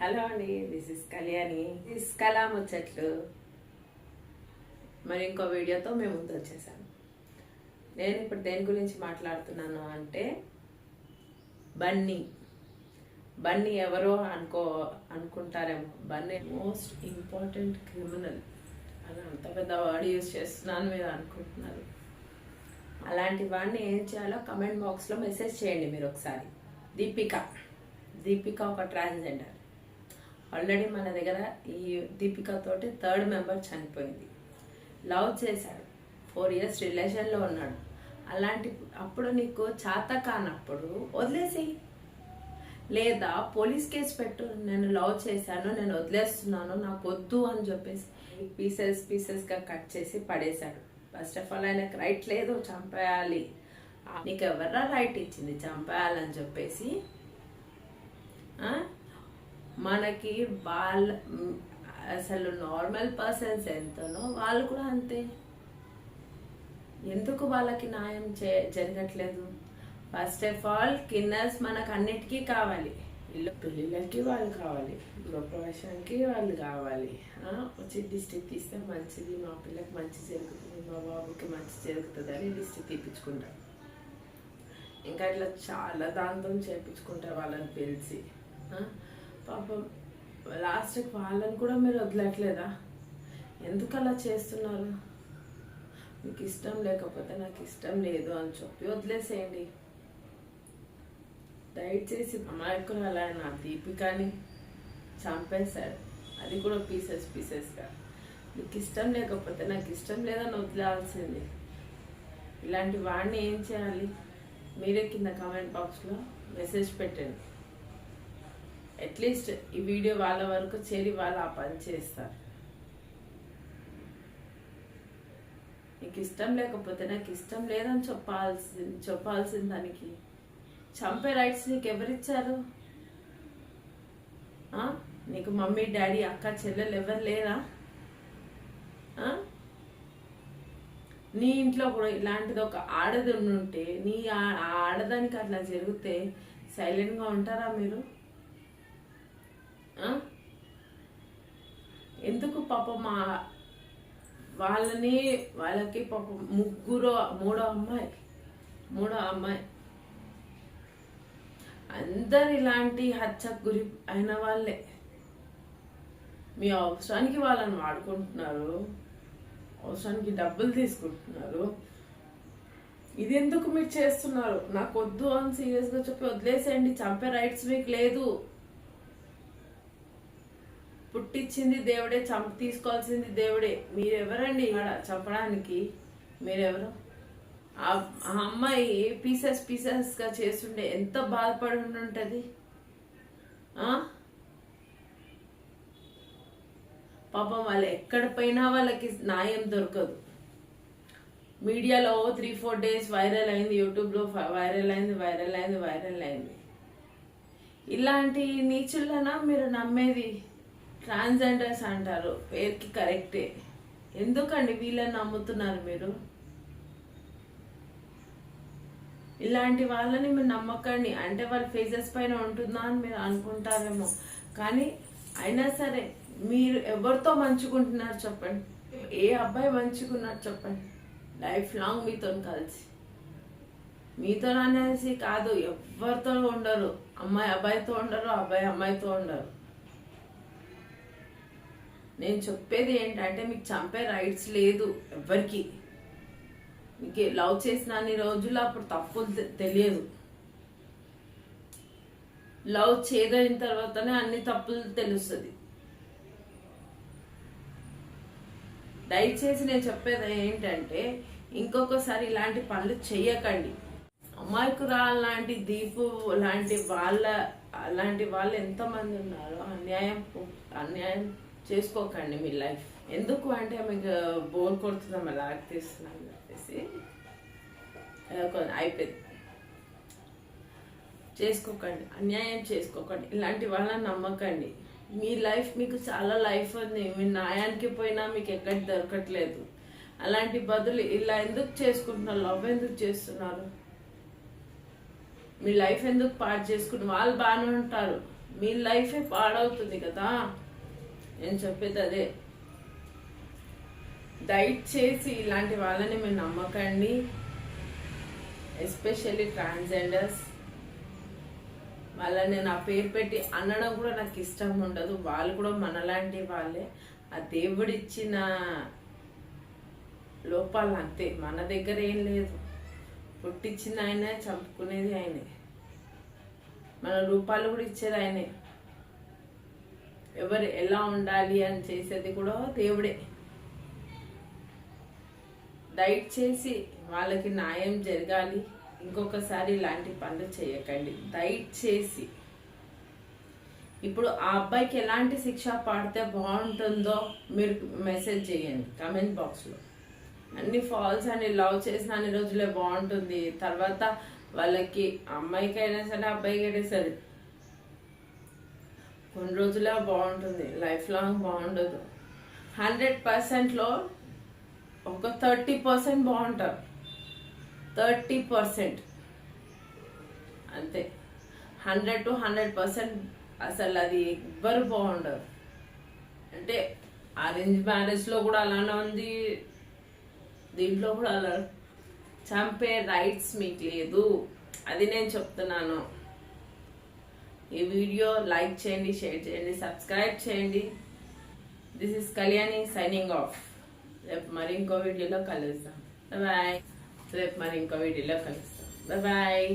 Hello అండి this is Kalyani this కళా ముచ్చట్లు. మరి ఇంకో వీడియోతో మేము ముందు వచ్చేసాను నేను ఇప్పుడు దేని గురించి మాట్లాడుతున్నాను అంటే బన్నీ. బన్నీ ఎవరో అనుకో అనుకుంటారేమో. బన్నీ మోస్ట్ ఇంపార్టెంట్ క్రిమినల్ అని అంత పెద్ద వర్డ్ యూజ్ చేస్తున్నాను మీరు అనుకుంటున్నారు. అలాంటి వాడిని ఏం చేయాలో కమెంట్ బాక్స్లో మెసేజ్ చేయండి మీరు ఒకసారి. దీపిక. దీపిక ఒక ట్రాన్స్జెండర్ ఆల్రెడీ మన దగ్గర ఈ దీపికతోటి థర్డ్ మెంబర్ చనిపోయింది. లవ్ చేశాడు. ఫోర్ ఇయర్స్ రిలేషన్లో ఉన్నాడు. అలాంటి అప్పుడు నీకు చేత కానప్పుడు వదిలేసి లేదా పోలీస్ కేసు పెట్టు నేను లవ్ చేశాను నేను వదిలేస్తున్నాను నాకు వద్దు అని చెప్పేసి పీసెస్ పీసెస్గా కట్ చేసి పడేశాడు. ఫస్ట్ ఆఫ్ ఆల్ ఆయనకు రైట్ లేదు చంపేయాలి. నీకు ఎవరా రైట్ ఇచ్చింది? చంపేయాలని చెప్పేసి మనకి వాళ్ళ అసలు నార్మల్ పర్సన్స్ ఎంతనో వాళ్ళు కూడా అంతే. ఎందుకు వాళ్ళకి న్యాయం చే జరగట్లేదు? ఫస్ట్ ఆఫ్ ఆల్ కిన్నర్స్ మనకు అన్నిటికీ కావాలి. ఇల్లు పెళ్ళిళ్ళకి వాళ్ళు కావాలి. గృహప్రవేశానికి వాళ్ళు కావాలి. వచ్చి డిస్ట్రిక్ట్ తీస్తే మంచిది మా పిల్లకి మంచి జరుగుతుంది మా బాబుకి మంచి జరుగుతుంది అని డిస్ట్రిక్ట్ తీపించుకుంటారు ఇంకా ఇట్లా చాలా దాంతో చేపించుకుంటారు వాళ్ళని పిలిచి. పాపం లాస్ట్కి వాళ్ళని కూడా మీరు వదలట్లేదా? ఎందుకు అలా చేస్తున్నారు? మీకు ఇష్టం లేకపోతే నాకు ఇష్టం లేదు అని చెప్పి వదిలేసేయండి. దయచేసి అమాయకురాలు నా దీపికని చంపేశాడు అది కూడా పీసెస్ పీసెస్గా మీకు ఇష్టం లేకపోతే నాకు ఇష్టం లేదని వదిలేయాల్సింది ఇలాంటి వాడిని ఏం చేయాలి? మీరే కింద కామెంట్ బాక్స్లో మెసేజ్ పెట్టండి. అట్లీస్ట్ ఈ వీడియో వాళ్ళ వరకు చేరి వాళ్ళు ఆ పని చేస్తారు. నీకు ఇష్టం లేకపోతే నాకు ఇష్టం లేదని చెప్పాల్సి చెప్పాల్సింది దానికి. చంపే రైట్స్ నీకు ఎవరిచ్చారు? నీకు మమ్మీ డాడీ అక్క చెల్లెలు ఎవరు లేరా? నీ ఇంట్లో కూడా ఇలాంటిది ఒక ఆడది ఉంటే నీ ఆ- ఆడదానికి అట్లా జరిగితే సైలెంట్గా ఉంటారా మీరు? ఎందుకు పాపం మా వాళ్ళని వాళ్ళకి పాపం ముగ్గురు మూడో అమ్మాయి మూడో అమ్మాయి. అందరు ఇలాంటి హత్యకు గురి అయిన వాళ్ళే. మీ అవసరానికి వాళ్ళని వాడుకుంటున్నారు. అవసరానికి డబ్బులు తీసుకుంటున్నారు. ఇది ఎందుకు మీరు చేస్తున్నారు? నాకు వద్దు అని సీరియస్గా చెప్పి వదిలేసేయండి. చంపే రైట్స్ మీకు లేదు. పుట్టించింది దేవుడే చంప తీసుకోవాల్సింది దేవుడే. మీరెవరండి ఇక్కడ చంపడానికి? మీరెవరు? ఆ ఆ అమ్మాయి పీసెస్ పీసెస్గా చేస్తుండే. ఎంత బాధపడి ఉంటుంది పాపం వాళ్ళు ఎక్కడ పోయినా వాళ్ళకి న్యాయం దొరకదు. మీడియాలో త్రీ ఫోర్ డేస్ వైరల్ అయింది యూట్యూబ్లో వైరల్ అయింది వైరల్ అయింది వైరల్ అయింది. ఇలాంటి నీచులనా మీరు నమ్మేది? ట్రాన్స్జెండర్స్ అంటారు పేరుకి కరెక్టే. ఎందుకండి వీళ్ళని నమ్ముతున్నారు మీరు? ఇలాంటి వాళ్ళని మీరు నమ్మకండి. అంటే వాళ్ళ ఫేజెస్ పైన ఉంటుందా అని మీరు అనుకుంటారేమో. కానీ అయినా సరే మీరు ఎవరితో మంచుకుంటున్నారు చెప్పండి? ఏ అబ్బాయి మంచుకున్నారు చెప్పండి? లైఫ్ లాంగ్ మీతో కలిసి. మీతో అనేసి కాదు ఎవరితో ఉండరు. అమ్మాయి అబ్బాయితో ఉండరు అబ్బాయి అమ్మాయితో ఉండరు. నేను చెప్పేది ఏంటంటే మీకు చంపే రైట్స్ లేదు ఎవరికి మీకు లవ్ చేసిన అన్ని రోజులు అప్పుడు తప్పులు తె- తెలియదు. లవ్ చేదైన తర్వాతనే అన్ని తప్పులు తెలుస్తుంది. దయచేసి నేను చెప్పేది ఏంటంటే ఇంకొకసారి ఇలాంటి పనులు చెయ్యకండి. అమాయకురాలు లాంటి దీపు లాంటి వాళ్ళ అలాంటి వాళ్ళు ఎంతమంది ఉన్నారో అన్యాయం అన్యాయం చేసుకోకండి మీ లైఫ్. ఎందుకు అంటే మీకు బోర్ కొడుతుందా లాగ్ అని చెప్పేసి అయిపోయింది. చేసుకోకండి అన్యాయం చేసుకోకండి. ఇలాంటి వాళ్ళని నమ్మకండి. మీ లైఫ్ మీకు చాలా లైఫ్ ఉంది. మీ న్యాయానికి పోయినా మీకు ఎక్కడ దొరకట్లేదు. అలాంటి బదులు ఇలా ఎందుకు చేసుకుంటున్నారు? లవ్ ఎందుకు చేస్తున్నారు? మీ లైఫ్ ఎందుకు పాడు చేసుకుని వాళ్ళు బాగానే ఉంటారు. మీ లైఫే పాడవుతుంది కదా. నేను చెప్పేది అదే. దయచేసి ఇలాంటి వాళ్ళని మీరు నమ్మకండి. Especially transgenders. వాళ్ళని నా పేరు పెట్టి అనడం కూడా నాకు ఇష్టం ఉండదు. వాళ్ళు కూడా మనలాంటి వాళ్ళే. ఆ దేవుడిచ్చిన లోపాలు అంతే. మన దగ్గర ఏం లేదు. పుట్టించింది ఆయనే చంపుకునేది ఆయనే. మన రూపాలు కూడా ఇచ్చేది ఆయనే. ఎవరు ఎలా ఉండాలి అని చేసేది కూడా దేవుడే. దయచేసి వాళ్ళకి న్యాయం జరగాలి. ఇంకొకసారి ఇలాంటి పనులు చేయకండి. దయచేసి ఇప్పుడు ఆ అబ్బాయికి ఎలాంటి శిక్ష పాడితే బాగుంటుందో మీరు మెసేజ్ చేయండి. కమెంట్ బాక్స్లో అన్ని ఫాల్స్ అని లవ్ చేసిన అన్ని రోజులే బాగుంటుంది. తర్వాత వాళ్ళకి అమ్మాయికైనా సరే అబ్బాయికైనా సరే కొన్ని రోజులా బాగుంటుంది. లైఫ్ లాంగ్ బాగుండదు. హండ్రెడ్ పర్సెంట్లో ఒక థర్టీ పర్సెంట్ బాగుంటారు. థర్టీ పర్సెంట్ అంతే. హండ్రెడ్ టు హండ్రెడ్ పర్సెంట్ అసలు అది ఎవ్వరు బాగుండరు. అంటే అరేంజ్ మ్యారేజ్లో కూడా అలానే ఉంది. దీంట్లో కూడా అలా చంపే రైట్స్ మీకు లేదు. అది నేను చెప్తున్నాను. ఈ వీడియో లైక్ చేయండి షేర్ చేయండి సబ్స్క్రైబ్ చేయండి. This is Kalyani signing off రేపు మరి ఇంకో వీడియోలో కలుస్తాం బాయ్ రేపు మరి ఇంకో వీడియోలో కలుస్తాం బాయ్